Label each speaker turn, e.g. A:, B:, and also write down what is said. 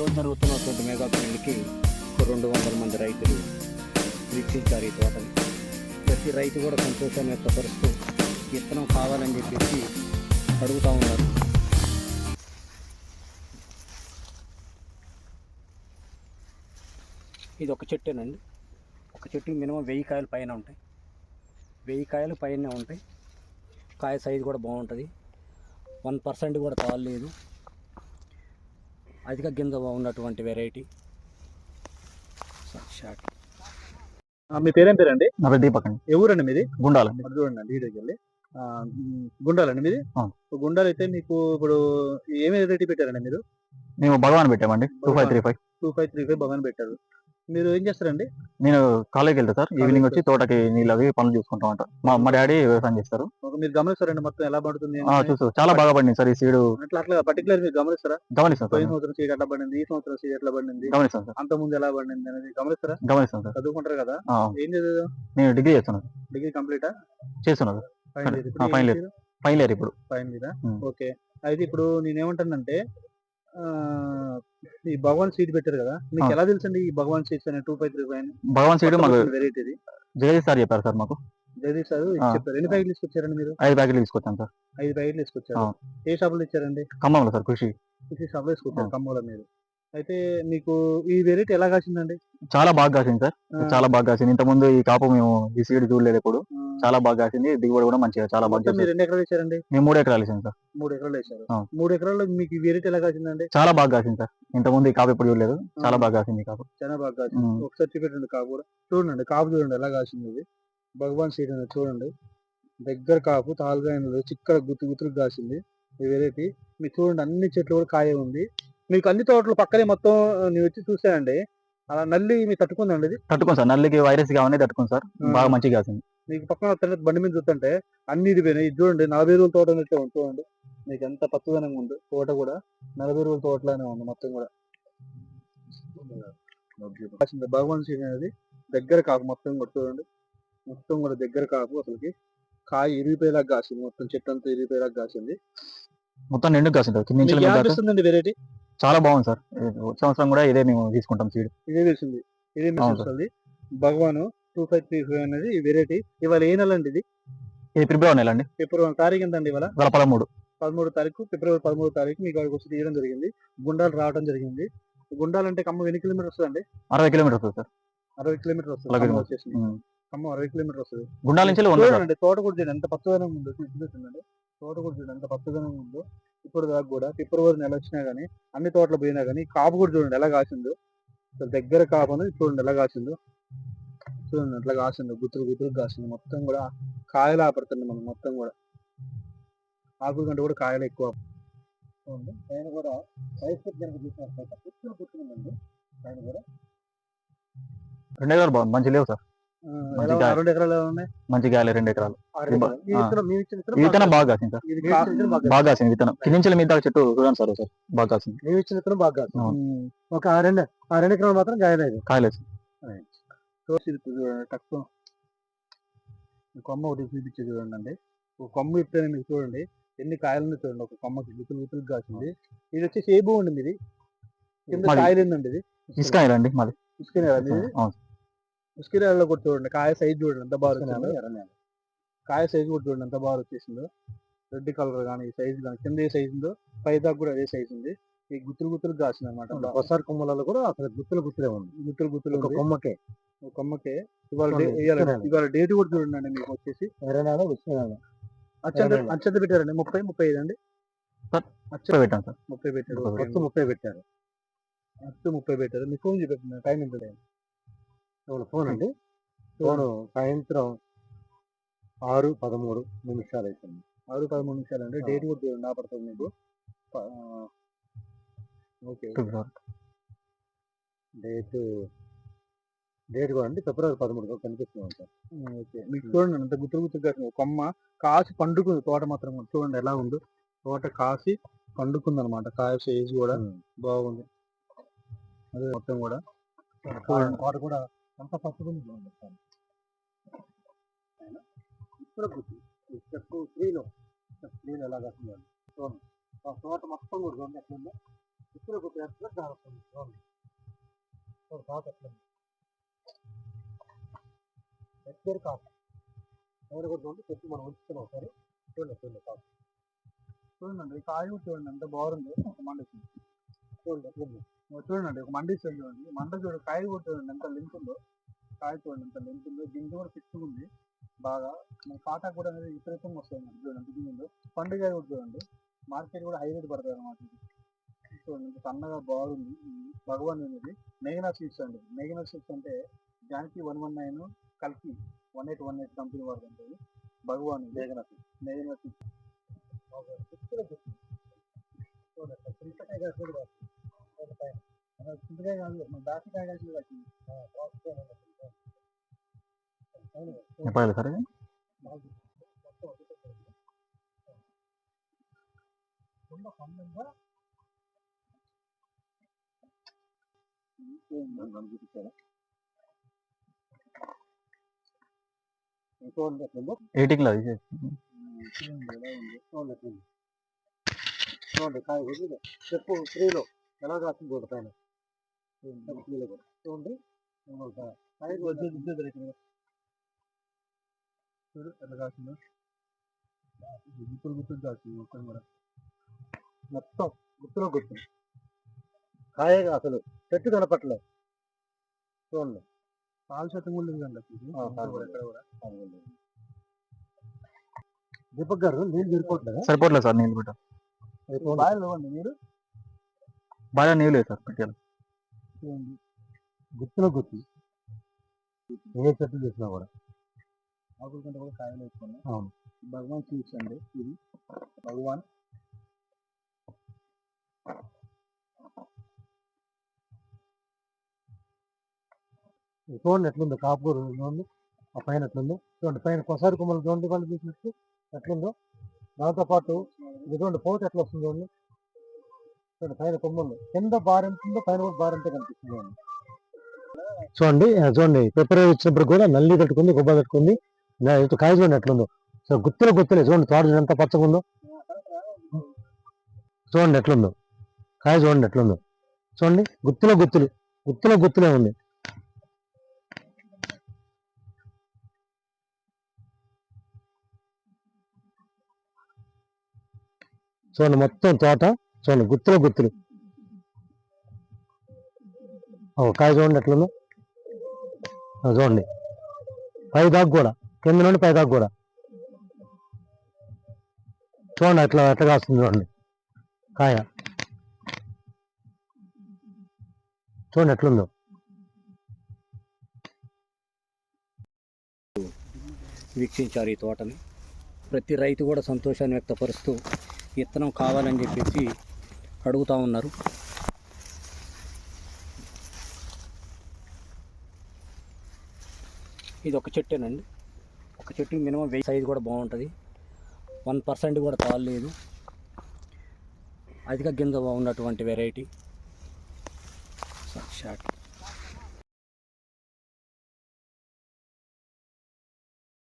A: రోజు జరుగుతున్నటువంటి మెగా పెళ్ళికి రెండు వందల మంది రైతులు వీక్షించారు ఈ తోటని. ప్రతి రైతు కూడా సంతోషాన్ని వ్యక్తపరుస్తూ విత్తనం కావాలని చెప్పేసి అడుగుతూ ఉన్నారు. ఇది ఒక చెట్టేనండి. ఒక చెట్టు మినిమం వెయ్యి కాయలు పైన ఉంటాయి. వెయ్యి కాయలు పైన ఉంటాయి. కాయ సైజు కూడా బాగుంటుంది. వన్ పర్సెంట్ కూడా తాళలేదు అధిక గింజ ఉన్నటువంటి వెరైటీ షార్ట్
B: మీ పేరేం పేరండి?
C: నా పేరు దీపక్ అండి.
B: ఏ ఊరండి మీది?
C: గుండాలండి
B: అది చూడండి వీడియోకి వెళ్ళి. ఆ, గుండాలండి మీది?
C: అవును.
B: గుండాలు అయితే మీకు ఇప్పుడు ఏమి వెరైటీ పెట్టారండి మీరు?
C: మేము భగవాన్ పెట్టామండి. Two five three five.
B: Two five three five Bhavan పెట్టారు. మీరు ఏం చేస్తారండి?
C: నేను కాలేజ్కి వెళ్తా సార్. ఈవినింగ్ వచ్చి తోటకి నీళ్ళు అవి పనులు చూసుకుంటా ఉంటా మా మా డాడీ వ్యవసాయం చేస్తారు.
B: మీరు గమనిస్తారండి మొత్తం ఎలా పడుతుంది?
C: చూసు చాలా బాగా పడింది సార్ ఈ సీడ్.
B: అట్లా అట్లా పర్టికులర్ మీరు గమనిస్తారా?
C: గమనిస్తాను
B: పోయిన
C: సార్
B: సంవత్సరం సీడ్ ఎట్లా పడింది ఈ సంవత్సరం సీడ్ ఎట్లా పడింది
C: గమనిస్తాను సార్.
B: అంత ముందు ఎలా పడింది అనేది గమనిస్తారా?
C: గమనిస్తాను సార్.
B: చదువుకుంటారు కదా. ఏం చదివారు
C: నేను డిగ్రీ చేస్తున్నాను
B: డిగ్రీ కంప్లీటా?
C: చేస్తున్నాను సార్.
B: ఫైనల్ ఇయర్
C: ఇప్పుడు
B: ఫైనల్ ఇయర్. ఓకే. అయితే ఇప్పుడు నేనేమంటానంటే ఈ భగవాన్ సీట్ పెట్టారు కదా. మీకు. ఎలా తెలుసండి ఈ భగవాన్ సీట్స్ అనే two five three five
C: Bhagwan seed
B: variety
C: Jagadish sir చెప్పారు సార్ మాకు.
B: జగదీష్ సార్. చెప్పారు. ఎన్ని ప్యాకెట్లు తీసుకొచ్చారండి మీరు?
C: ఐదు ప్యాకెట్లు తీసుకొచ్చాను సార్.
B: ఐదు ప్యాకెట్లు తీసుకొచ్చారు. ఏ షాపులో ఇచ్చారండి?
C: ఖమ్మంలో సార్ కృషి.
B: కృషి షాప్లో తీసుకొచ్చారు. ఖమ్మంలో మీరు. అయితే మీకు ఈ వెరైటీ ఎలా కాసిందండి?
C: చాలా బాగా కాసింది సార్. చాలా బాగా కాసింది. ఇంత ముందు ఈ కాపు మేము ఈ సీడ్ చూడలేదు ఎప్పుడు.
B: ఆ,
C: చాలా బాగా కాసింది. దిగుబడి కూడా మంచిగా చాలా బాగా
B: మీరు ఎన్ని ఎకరాలు వేసారండి
C: మేము మూడు ఎకరాలు వేసాం సార్.
B: మూడు ఎకరాలు వేసారు. మూడు ఎకరాల్లో మీకు వెరైటీ ఎలా కాసిందండి?
C: చాలా బాగా కాసింది సార్. ఇంత ముందు కాపు ఎప్పుడు చూడలేదు. చాలా. బాగా కాసింది కాపు.
B: చాలా బాగా కాసింది. ఒకసారి చూపెట్టండి కాపు కూడా. చూడండి కాపు చూడండి ఎలా కాసింది ఇది. భగవాన్ సీడ్ అనేది చూడండి. దగ్గర కాపు తాలుగాయనలు చిక్కడ గుత్తు గుత్తులు కాసింది ఈ వెరైటీ. మీరు చూడండి అన్ని చెట్లు కూడా కాయ ఉంది. మీకు అన్ని తోటలు పక్కనే మొత్తం నేను వచ్చి చూసానండి అలా నల్లి మీకు తట్టుకుందండి ఇది?
C: తట్టుకోండి సార్. నల్లికి వైరస్ కావని తట్టుకోండి సార్. బాగా మంచిగా కాసింది.
B: మీకు పక్కన వస్తుంటే బండి మీద చూస్తుంటే అన్ని ఇది పోయినాయి. ఇది చూడండి నలభై రోజుల తోట ఉన్నట్టే ఉంది చూడండి. మీకు ఎంత పచ్చదనంగా ఉంది తోట కూడా. నలభై రోజుల తోటలోనే ఉంది మొత్తం కూడా. భగవాన్ సీడ్ అనేది దగ్గర కాపు మొత్తం కూడా చూడండి. మొత్తం కూడా దగ్గర కాపు అసలుకి. కాయ ఇరిగిపోయేలాగా కాసింది. మొత్తం చెట్టు అంతా ఇరిగిపోయేలాగా కాసింది.
C: మొత్తం నిండు కాసింది కింద నుంచి
B: మీకు
C: మీద దాకా.
B: ఏమనిపిస్తుందండి వెరైటీ
C: చాలా బాగుంది సార్. ఈ సంవత్సరం కూడా ఇదే మేము తీసుకుంటాం సీడ్.
B: ఇదే తెలిసింది ఇదే
C: అవును sir.
B: Bhagwan two five three five అనేది ఈ వెరైటీ ఇవాళ ఏ నెల అండి ఇది?
C: ఇది ఫిబ్రవరి నెల అండి
B: ఫిబ్రవరి తారీఖు ఎంత అండి ఇవాళ?
C: ఇవాళ పదమూడు.
B: పదమూడు తారీఖు ఫిబ్రవరి పదమూడు తారీఖు మీకు అక్కడికి వచ్చి తీయడం జరిగింది. గుండాలు రావడం జరిగింది. గుండాలు అంటే ఖమ్మం ఎన్ని కిలోమీటర్ వస్తుందండి
C: అరవై కిలోమీటర్స్ వస్తుంది సార్.
B: అరవై కిలోమీటర్ వస్తుంది
C: కిలోమీటర్స్.
B: వచ్చేసి. ఖమ్మం అరవై కిలోమీటర్ వస్తుంది
C: గుండాల నుంచి
B: చూడండి తోట కూడా చూడండి ఎంత పచ్చదనం ఉందో చూడండి తోట కూడా చూడండి ఎంత పచ్చదనం ఉందో. ఇప్పుడు దాకా కూడా ఫిబ్రవరి నెల వచ్చినా గానీ అన్ని తోటలు పోయినా గానీ కాపు కూడా చూడండి ఎలా కాసిందో. దగ్గర కాపు అనేది చూడండి ఎలా కాసిందో. చూడండి ఎట్లా కాసిందో గుత్తులు గుత్తులు కాసింది మొత్తం కూడా కాయలు ఆపడుతుంది మనం మొత్తం కూడా. ఆకుల కంటే కూడా కాయలు ఎక్కువ. చూడండి పైన కూడా రైస్ కనుక చూసినట్లయితే పుట్టులు పుట్టుకుందండి పైన కూడా.
C: రెండు ఎకరాలు బాగుంది మంచి లేవు సార్. మంచి
B: ఎలా
C: కాయ.
B: రెండు ఎకరాలు ఎలా ఉన్నాయి?
C: మంచి గాలి రెండు ఎకరాలు.
B: విత్తనం, బాగా
C: కాసింది సార్.
B: బాగా
C: కాసింది విత్తనం. కింద నుంచి మీద చెట్టు చూడండి సార్ సార్ బాగా కాసింది.
B: మేము ఇచ్చిన విత్తనం బాగా. ఉమ్. ఒక ఆ రెండు ఆ రెండు ఎకరాలు మాత్రం గాయలేదు
C: కాయలేదు
B: చూసి చూడండి ఈ కొమ్మ ఒకటి చూపించి చూడండి అండి ఒక కొమ్మ ఇస్తే మీకు చూడండి. ఎన్ని కాయలు చూడండి. ఒక కొమ్మకి గుతులు గుతులు కాసింది ఇది వచ్చేసి ఏ భూమి ఇది. కింద కాయలు ఏందండి ఇది?
C: ఇసుక అండి మాది.
B: ఇసుక నేల మీది?
C: అవును.
B: ఇసుక నేలలో కూడా చూడండి. కాయ సైజ్ చూడండి. ఎంత బాగా వచ్చిందో. కాయ సైజ్ కూడా చూడండి. ఎంత బాగా వచ్చేసిందో. రెడ్ కలర్ కానీ ఈ సైజ్ కానీ కింద ఏ సైజ్ ఉందో పై దాకా కూడా అదే సైజ్ ఉంది. ఈ గుత్తులు గుత్తులు కాసింది అనమాట ఒకసారి కొమ్మలలో కూడా అసలు గుత్తులు గుత్తులే ఉంది. గుత్తులు గుత్తులు కొమ్మకే. ఒక కొమ్మకే. ఇవాళ డే- ఇవాళ ఇవాళ డేట్ కూడా చూడండి మీకు వచ్చేసి. అత్యంత అత్యంత పెట్టారండి. ముప్పై ముప్పై ఐదు అండి.
C: సార్,
B: అత్యంత
C: పెట్టాను సార్.
B: ముప్పై పెట్టారు.
C: ముప్పై
B: ముప్పై పెట్టారు. ఫస్ట్ ముప్పై పెట్టారు. మీ ఫోన్ చూపెట్టిన టైం ఎంత ఫోన్ అండి? ఫోన్. సాయంత్రం ఆరు పదమూడు నిమిషాలు అవుతుంది ఆరు పదమూడు నిమిషాలు అండి. డేట్ కూడా చూడండి. నా పడుతుంది మీకు. ప- ఆ, ఓకే.
C: ఫిబ్రవరి
B: డేట్ డేట్ కూడా అండి ఫిబ్రవరి పదమూడు కనిపిస్తుంది సార్ ఓకే. మీకు చూడండి అంత గుత్తులు గుత్తులు కాసింది ఒక కొమ్మ కాసి పండుకుంది. తోట మాత్రం. చూడండి ఎలా ఉందో. తోట కాసి పండుకుంది అనమాట కాయ సైజ్ కూడా బాగుంది. అదే మొత్తం కూడా. తోట కూడా అంత పచ్చగా బాగుంది. సార్ ఇప్పుడు గుర్తు. స్టెప్ త్రీలో స్టెప్ త్రీలో ఎలా కాసిందండి చూడండి. తోట మొత్తం కూడా చూడండి ఎట్లా ఉందో
D: ఇప్పుడు ఒక ఎట్లా చూడండి. చూడు కాపు ఎట్లా ఉంది. దగ్గర కాపు చూడండి చెట్టు మనం ఉంచుతున్నాం సరే చూడండి చూడండి కాపు చూడండి ఈ కాయ చూడండి ఎంత బాగుంది ఒక మండ చూడండి. ఓ చూడండి ఒక మండి చూడండి. మండ చూడండి కాయ కూడా చూడండి ఎంత లెంత్ ఉందో. కాయ చూడండి ఎంత లెంత్ ఉందో. గింజ కూడా ఫిక్స్ ఉంది. బాగా. మన కాటా కూడా అనేది విపరీతంగా వస్తుంది చూడండి ఎంత గింజ ఉందో. పండుగ కూడా చూడండి. మార్కెట్ కూడా హై రేట్ పడుతుంది అన్నమాట ఇది. చూడండి సన్నగా బాగుంది. భగవాన్ అనేది. మేఘనా సీడ్స్ అండి. మేఘనా సీడ్స్ అంటే జాన్కి వన్ వన్ నైన్ కల్కి one eight one eight company వాడుతుంది భగవాన్ మేఘనా సీడ్స్ మేఘనా సీడ్స్ చింతకాయ కాసి కూడా కాస్తుంది. ఒక పైన. అలా చింతకాయ కాదు మన దాసకాయ కాసి కూడా కాసింది. ఆ, దాసకాయ కాదు. అవును.
C: చెప్పాలి సార్ ఇది?
D: బాగుంది. మొత్తం ఒకటే కాదు. ತುಂಬ పండుగ చూడండి ఎట్లుందో
C: ఎయిటింగ్లో ఇది
D: చూడండి కాయ చెప్పు ఫ్రీలో ఎలా కాస్తుంది పైన. కూడా. చూడండి. చూడు ఎలా కాస్తుందో కాస్తుంది కూడా. మొత్తం గుత్తులో గుర్తు. కాయగా అసలు. చెట్టు కనపట్లేదు చూడండి. పాలు శాతం కూడా లేదండి. ఎక్కడ కూడా, కూడా. దీపక్ గారు నీళ్ళు సరిపోతుందా
C: సరిపోట్లేదు సార్ నీళ్ళు పెట్ట
D: బాగా ఇవ్వండి మీరు
C: బాగా నీళ్ళు లేదు సార్ పెట్టాలి.
D: చూడండి గుత్తులో గుత్తి. ఏ చెట్టు చేసినా కూడా. ఆకుల కంటే కూడా కాయలు వేసుకున్నాం అవును. భగవాన్ అండి ఇది. భగవాన్. చూడండి ఎట్లుందో కాపుకూర చూడండి ఆ పైన ఎట్లుందో. చూడండి పైన కొసారి కొమ్మలు చూడండి వాళ్ళు చూసినట్టు ఎట్లుందో. దాంతోపాటు ఇటువంటి ఇది చూడండి పోత ఎట్లా వస్తుంది చూడండి. చూడండి పైన కొమ్మలు. కింద బార్ పైన కూడా బార్ కనిపిస్తుంది చూడండి. చూడండి చూడండి ఫిబ్రవరి వచ్చినప్పుడు కూడా నల్లి కట్టుకుంది గుబ్బ కట్టుకుంది కాయ చూడండి ఎట్లుందో. సో గుత్తులు గుత్తులే చూడండి తోట ఎంత పచ్చగా ఉందో. చూడండి ఎట్లుందో. కాయ చూడండి ఎట్లుందో. చూడండి గుత్తులో గుత్తులు గుత్తులో గుత్తులే ఉంది. చూడండి మొత్తం తోట చూడండి గుత్తులు గుత్తులు. ఓ కాయ చూడండి ఎట్లుందో. చూడండి. పై దాకా కూడా కింద నుండి పై దాకా కూడా. చూడండి ఎట్లా ఎట్లా కాస్తుంది చూడండి. కాయ. చూడండి ఎట్లుందో.
A: వీక్షించారు ఈ తోటని. ప్రతి రైతు కూడా సంతోషాన్ని వ్యక్తపరుస్తూ విత్తనం కావాలని చెప్పేసి అడుగుతూ ఉన్నారు. ఇది ఒక చెట్టేనండి. ఒక చెట్టు మినిమం వెయ్యి సైజ్ కూడా బాగుంటుంది. వన్ పర్సెంట్ కూడా తాగలేదు అధిక గింజ బాగున్నటువంటి వెరైటీ షార్ట్